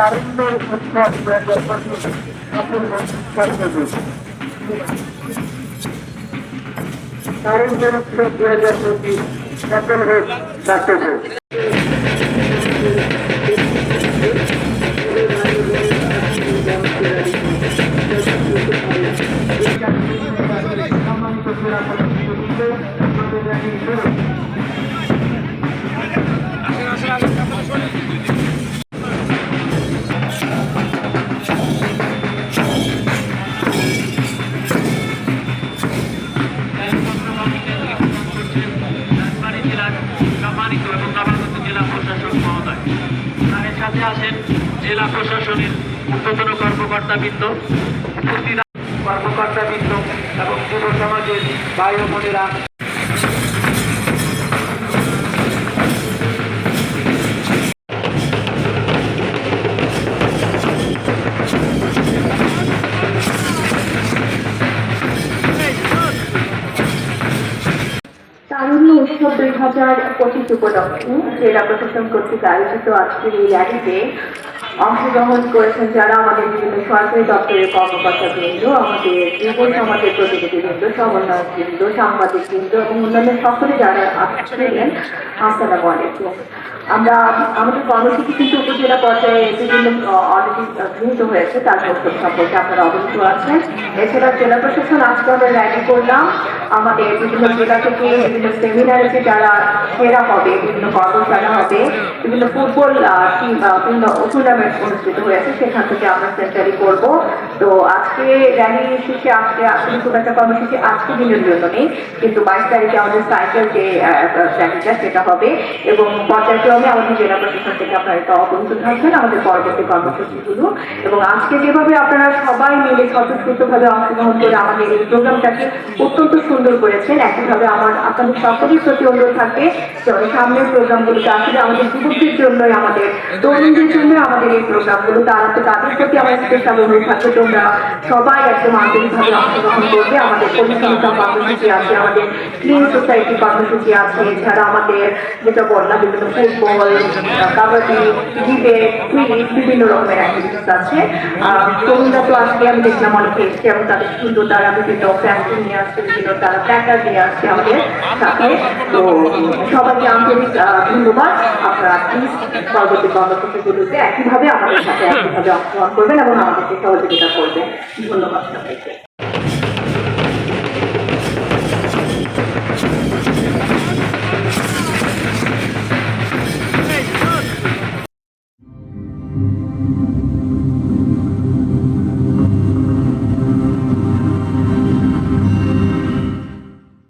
তারুণ্যের উৎসব দু হাজার পঁচিশ হোক তারুণ্যের উৎসব দু হাজার পঁচিশ সফল হোক সর্বদূর সম্মানিত ক্রীড়া প্রতিনিধিবৃন্দ, সম্মানিত এবং নবাগত জেলা প্রশাসক মহোদয়। তাদের সাথে আছেন জেলা প্রশাসনের ঊর্ধ্বতন কর্মকর্তাবৃন্দ, উপস্থিত কর্মকর্তাবৃন্দ এবং যুব সমাজের ভাই দুই হাজার পঁচিশ উপলক্ষে জেলা প্রশাসন কর্তৃক আয়োজিত আজকের এই র্যালিতে অংশগ্রহণ করেছেন যারা আমাদের বিভিন্ন সরকারি দপ্তরের কর্মকর্তা বৃন্দ আমাদের যুব সমাজের প্রতিনিধিবৃন্দ সমন্বয়ক বৃন্দ সাংবাদিক বৃন্দ এবং অন্যান্য সকলে যারা আসছিলেন আসসালামু আলাইকুম। আমরা, আমাদের কর্মসূচি কিন্তু উপজেলা পর্যায়ে বিভিন্ন অলরেডি গৃহীত হয়েছে, তার প্রস্তুত সম্পর্কে আপনারা অবগত আছেন। এছাড়া জেলা প্রশাসন আজকে আমরা র্যালি করলাম। আমাদের বিভিন্ন জেলা থেকে বিভিন্ন সেমিনারে যারা সেরা হবে, বিভিন্ন কর্মশালা হবে, বিভিন্ন ফুটবল টিম বিভিন্ন টুর্নামেন্ট অনুষ্ঠিত হয়েছে, সেখান থেকে আমরা সেন্টারি করব। তো আজকে র্যালি শেষে আজকে আসলে খুব একটা কর্মসূচি আজকে দিনের জন্য নেই, কিন্তু বাইশ তারিখে আমাদের সাইকেল যে র্যালিটা সেটা হবে এবং পর্যায়ক্রমে আমাদের জেলা প্রশাসন থেকে আপনারা এটা অবহিত থাকবেন আমাদের পরবর্তী কর্মসূচিগুলো। এবং আজকে যেভাবে আপনারা সবাই মিলে স্বতঃস্ফূর্তভাবে অংশগ্রহণ করে আমাদের এই প্রোগ্রামটাকে অত্যন্ত সুন্দর করেছেন, একইভাবে আমার আপনাদের সকলের প্রতি অনুরোধ থাকবে যে সামনের প্রোগ্রামগুলোতে আসলে আমাদের যুবকদের জন্যই, আমাদের তরুণদের জন্য আমাদের তারা তো তাদের প্রতি আমার স্পেশাল অনুরোধ থাকবে। তোমরা সবাই একদম আন্তরিকভাবে অংশগ্রহণ করবে। আমাদের পরিচালিত কর্মসূচি আছে, আমাদের ক্লিন সোসাইটি কর্মসূচি আছে, এছাড়া আমাদের যেটা বললাম, বিভিন্ন ফুটবল কাবাডি ডিবেট কুইজ বিভিন্ন রকমের অ্যাক্টিভিটিস আছে। তরুণরা তো আজকে আমি দেখলাম অনেকে এসছে এবং তাদের সুন্দর তারা বিভিন্ন ফ্যাক্টরি নিয়ে আসছে বিভিন্ন তারা প্যাকার নিয়ে আসছে আমাদের সাথে। তো সবাইকে আন্তরিক ধন্যবাদ। আপনারা প্লিজ পরবর্তী কর্মসূচিগুলোতে একইভাবে আমাদের সাথে একইভাবে অংশগ্রহণ করবেন এবং আমাদেরকে সহযোগিতা করবেন। ধন্যবাদ সবাইকে।